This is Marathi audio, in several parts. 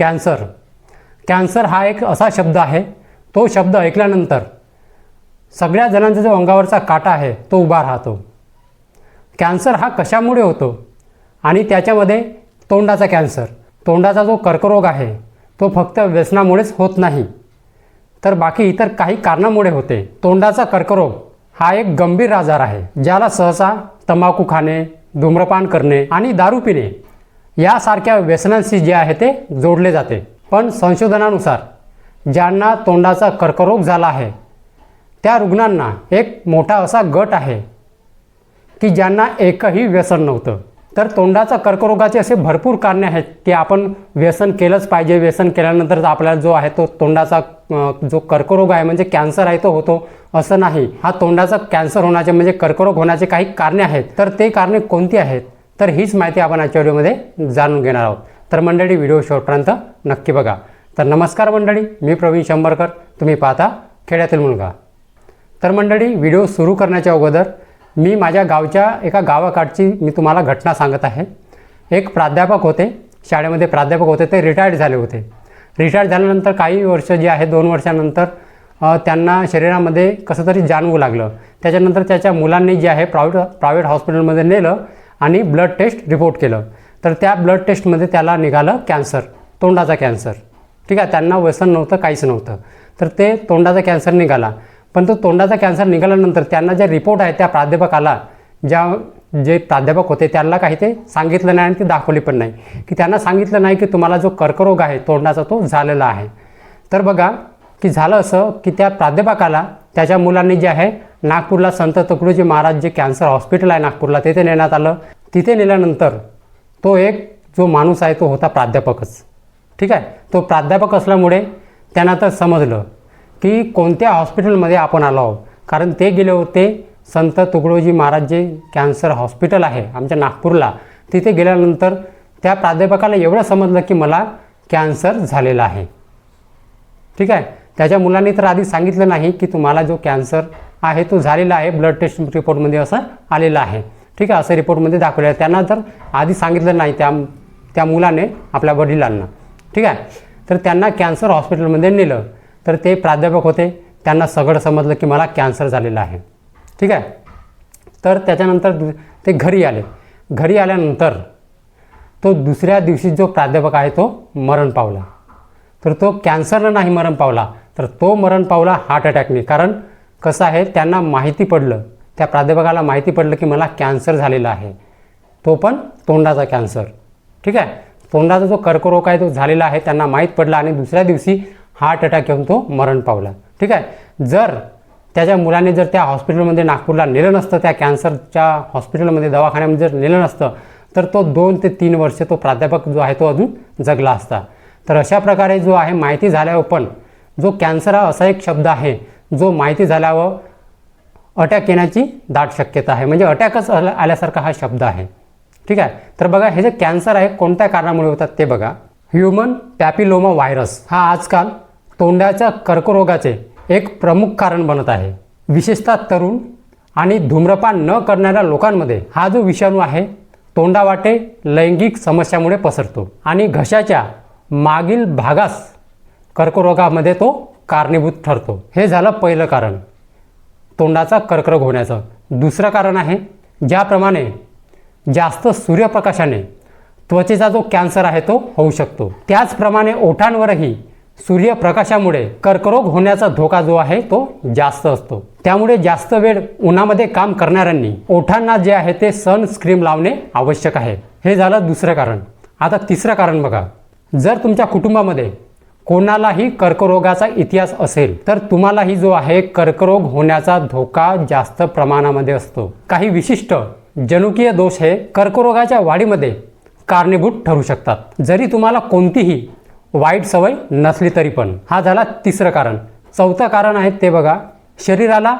कॅन्सर. कॅन्सर हा एक असा शब्द आहे तो शब्द ऐकल्यानंतर सगळ्या जणांचा जो अंगावरचा काटा आहे तो उभा राहतो. कॅन्सर हा कशामुळे होतो? आणि त्याच्यामध्ये तोंडाचा कॅन्सर. तोंडाचा जो कर्करोग आहे तो फक्त व्यसनामुळेच होत नाही. तर बाकी इतर काही कारणामुळे होते. तोंडाचा कर्करोग हा एक गंभीर आजार आहे ज्याला सहसा तंबाखू खाणे धूम्रपान करणे आणि दारू पिणे यासारख्या व्यसनांशी जे आहे ते जोडले जाते. पण संशोधनानुसार ज्यांना तोंडाचा कर्करोग झाला आहे त्या रुग्णांना एक मोठा असा गट आहे की ज्यांना एकही व्यसन नव्हतं. तर तोंडाचा कर्करोगाचे असे भरपूर कारणे आहेत की आपण व्यसन केलंच पाहिजे. व्यसन केल्यानंतर आपल्याला जो आहे तो तोंडाचा जो कर्करोग आहे म्हणजे कॅन्सर आहे तो होतो असं नाही. हा तोंडाचा कॅन्सर होण्याचे म्हणजे कर्करोग होण्याचे काही कारणे आहेत. तर ते कारणे कोणती आहेत? तर हीच माहिती आपण आजच्या व्हिडिओमध्ये जाणून घेणार आहोत. तर मंडळी व्हिडिओ शेवटपर्यंत नक्की बघा. तर नमस्कार मंडळी मी प्रवीण शंभरकर. तुम्ही पाहता खेड्यातील मुलगा. तर मंडळी व्हिडिओ सुरू करण्याच्या अगोदर मी माझ्या गावच्या एका गावाकाठची मी तुम्हाला घटना सांगत आहे. एक प्राध्यापक होते शाळेमध्ये प्राध्यापक होते ते रिटायर्ड झाले होते. रिटायर्ड झाल्यानंतर काही वर्ष जे आहे दोन वर्षानंतर त्यांना शरीरामध्ये कसं तरी जाणवू लागलं. त्याच्यानंतर त्याच्या मुलांनी जे आहे प्रायव्हेट प्रायव्हेट हॉस्पिटलमध्ये नेलं. आणि ब्लड टेस्ट रिपोर्ट केलं. तर त्या ब्लड टेस्टमध्ये त्याला निघालं कॅन्सर तोंडाचा कॅन्सर ठीक आहे त्यांना व्यसन नव्हतं काहीच नव्हतं. तर ते तोंडाचा कॅन्सर निघाला. पण तो तोंडाचा कॅन्सर निघाल्यानंतर त्यांना जे रिपोर्ट आहे त्या प्राध्यापकाला ज्या जे प्राध्यापक होते त्यांना काही ते सांगितलं नाही आणि ते दाखवली पण नाही. की त्यांना सांगितलं नाही की तुम्हाला जो कर्करोग आहे तोंडाचा तो झालेला आहे. तर बघा की झालं असं की त्या प्राध्यापकाला त्याच्या मुलांनी जे आहे नागपूरला संत तुकडोजी महाराज जे कॅन्सर हॉस्पिटल आहे नागपूरला तिथे नेण्यात आलं. तिथे नेल्यानंतर तो एक जो माणूस आहे तो होता प्राध्यापकच. ठीक आहे? तो प्राध्यापक असल्यामुळे त्यांना तर समजलं की कोणत्या हॉस्पिटलमध्ये आपण आलो आहोत. कारण ते गेले होते संत तुकडोजी महाराज जे कॅन्सर हॉस्पिटल आहे आमच्या नागपूरला. तिथे गेल्यानंतर त्या प्राध्यापकाला एवढं समजलं की मला कॅन्सर झालेला आहे. ठीक आहे? त्याच्या मुलांनी तर आधी सांगितलं नाही की तुम्हाला जो कॅन्सर आहे तो झालेला आहे ब्लड टेस्ट रिपोर्टमध्ये असं आलेलं आहे. ठीक आहे असं रिपोर्टमध्ये दाखवलं आहे. त्यांना तर आधी सांगितलं नाही त्या त्या मुलाने आपल्या वडिलांना. ठीक आहे? तर त्यांना कॅन्सर हॉस्पिटलमध्ये नेलं. तर ते प्राध्यापक होते. त्यांना सगळं समजलं की मला कॅन्सर झालेला आहे. ठीक आहे? तर त्याच्यानंतर दु- ते घरी आले. घरी आल्यानंतर तो दुसऱ्या दिवशी जो प्राध्यापक आहे तो मरण पावला. तर तो कॅन्सरनं नाही मरण पावला तर तो मरण पावला हार्ट अटॅकने. कारण कसं आहे त्यांना माहिती पडलं त्या प्राध्यापकाला माहिती पडलं की मला कॅन्सर झालेला आहे. तो पण तोंडाचा कॅन्सर. ठीक आहे? तोंडाचा जो कर्करोग आहे तो झालेला आहे त्यांना माहीत पडला आणि दुसऱ्या दिवशी हार्ट अटॅक येऊन तो मरण पावला. ठीक आहे? जर त्याच्या मुलाने जर त्या हॉस्पिटलमध्ये नागपूरला नेलं नसतं त्या कॅन्सरच्या हॉस्पिटलमध्ये दवाखान्यामध्ये जर नेलं नसतं तर तो दोन ते तीन वर्ष तो प्राध्यापक जो आहे तो अजून जगला असता. तर अशा प्रकारे जो आहे माहिती झाल्यावर पण जो कॅन्सर हा असा एक शब्द आहे जो माहिती झाल्यावर अटॅक येण्याची दाट शक्यता आहे. म्हणजे अटॅकच आल्यासारखा हा शब्द आहे. ठीक आहे? तर बघा हे जे कॅन्सर आहे कोणत्या कारणामुळे होतात ते बघा. ह्युमन पॅपिलोमा व्हायरस हा आजकाल तोंडाच्या कर्करोगाचे एक प्रमुख कारण बनत आहे. विशेषतः तरुण आणि धूम्रपान न करणाऱ्या लोकांमध्ये हा जो विषाणू आहे तोंडावाटे लैंगिक समस्यामुळे पसरतो आणि घशाच्या मागील भागास कर्करोगामध्ये तो कारणीभूत ठरतो. हे झालं पहिलं कारण. तोंडाचा कर्करोग होण्याचं. दुसरं कारण आहे ज्याप्रमाणे जास्त सूर्यप्रकाशाने त्वचेचा जो कॅन्सर आहे तो होऊ शकतो. त्याचप्रमाणे ओठांवरही सूर्यप्रकाशामुळे कर्करोग होण्याचा धोका जो आहे तो जास्त असतो. त्यामुळे जास्त वेळ उन्हामध्ये काम करणाऱ्यांनी ओठांना जे आहे ते सनस्क्रीम लावणे आवश्यक आहे. हे झालं दुसरं कारण. आता तिसरं कारण बघा. जर तुमच्या कुटुंबामध्ये कोणालाही कर्करोगाचा इतिहास असेल तर तुम्हालाही जो आहे कर्करोग होण्याचा धोका जास्त प्रमाणामध्ये असतो. काही विशिष्ट जनुकीय दोष हे कर्करोगाच्या वाढीमध्ये कारणीभूत ठरू शकतात. जरी तुम्हाला कोणतीही वाईट सवय नसली तरी पण. हा झाला तिसरं कारण. चौथं कारण आहे ते बघा. शरीराला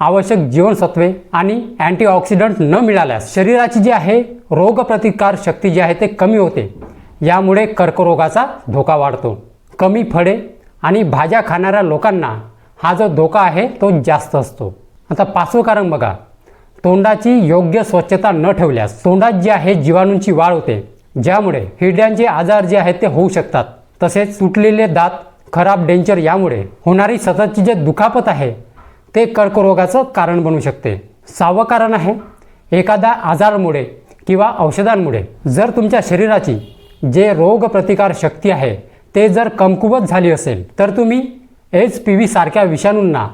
आवश्यक जीवनसत्वे आणि अँटीऑक्सिडंट न मिळाल्यास शरीराची जी आहे रोगप्रतिकार शक्ती जी आहे ते कमी होते. यामुळे कर्करोगाचा धोका वाढतो. कमी फळे आणि भाज्या खाणाऱ्या लोकांना हा जो धोका आहे तो जास्त असतो. आता पाचवं कारण बघा. तोंडाची योग्य स्वच्छता न ठेवल्यास तोंडात जी आहे जीवाणूंची वाढ होते. ज्यामुळे हिरड्यांचे आजार जे आहेत ते होऊ शकतात. तसेच तुटलेले दात खराब डेंचर यामुळे होणारी सततची जे दुखापत आहे ते कर्करोगाचं कारण बनू शकते. सहावं कारण आहे एखाद्या आजारामुळे किंवा औषधांमुळे जर तुमच्या शरीराची जे रोगप्रतिकार शक्ती आहे ते जर कमकुवत झाली असेल तर तुम्ही एच पी व्ही सारख्या विषाणूंना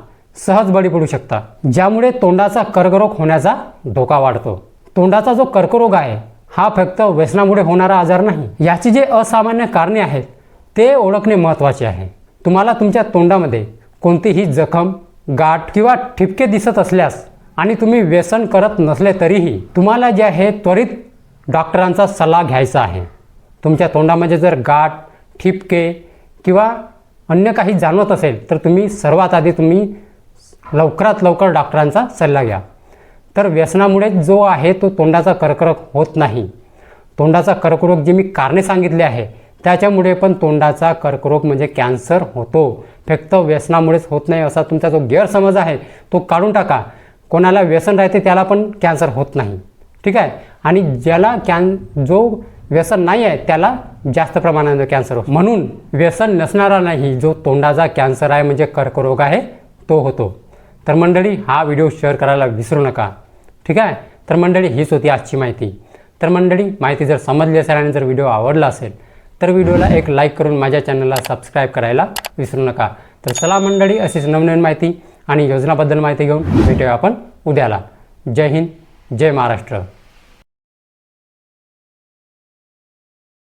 सहज बळी पडू शकता ज्यामुळे तोंडाचा कर्करोग होण्याचा धोका वाढतो. तोंडाचा जो कर्करोग आहे हा फक्त व्यसनामुळे होणारा आजार नाही याची जे असामान्य कारणे आहेत ते ओळखणे महत्त्वाचे आहे. तुम्हाला तुमच्या तोंडामध्ये कोणतीही जखम गाठ किंवा ठिपके दिसत असल्यास आणि तुम्ही व्यसन करत नसले तरीही तुम्हाला जे आहे त्वरित डॉक्टरांचा सल्ला घ्यायचा आहे. तुमच्या तोंडामध्ये जर गाठ ठिपके किंवा अन्य काही जाणवत असेल तर तुम्ही सर्वात आधी तुम्ही लवकरात लवकर डॉक्टरांचा सल्ला घ्या. तर व्यसनामुळे जो आहे तो तोंडाचा कर्करोग होत नाही. तोंडाचा कर्करोग जे मी कारणे सांगितले आहे त्याच्यामुळे पण तोंडाचा कर्करोग म्हणजे कॅन्सर होतो. फक्त व्यसनामुळेच होत नाही असा तुमचा जो गैरसमज आहे तो काढून टाका. कोणाला व्यसन राहते त्याला पण कॅन्सर होत नाही. ठीक आहे? आणि ज्याला कॅन जो व्यसन नाही आहे त्याला जास्त प्रमाणात कॅन्सर होतो म्हणून व्यसन नसणारा नाही जो तोंडाचा कॅन्सर आहे म्हणजे कर्करोग आहे तो होतो. तर मंडळी हा व्हिडिओ शेअर करायला विसरू नका. ठीक आहे? तर मंडळी हीच होती आजची माहिती. तर मंडळी माहिती जर समजली असेल आणि जर व्हिडिओ आवडला असेल तर व्हिडिओला एक लाईक करून माझ्या चॅनलला सबस्क्राईब करायला विसरू नका. तर चला मंडळी अशीच नवनवीन माहिती आणि योजनाबद्दल माहिती घेऊन भेटूया आपण उद्याला. जय हिंद जय महाराष्ट्र.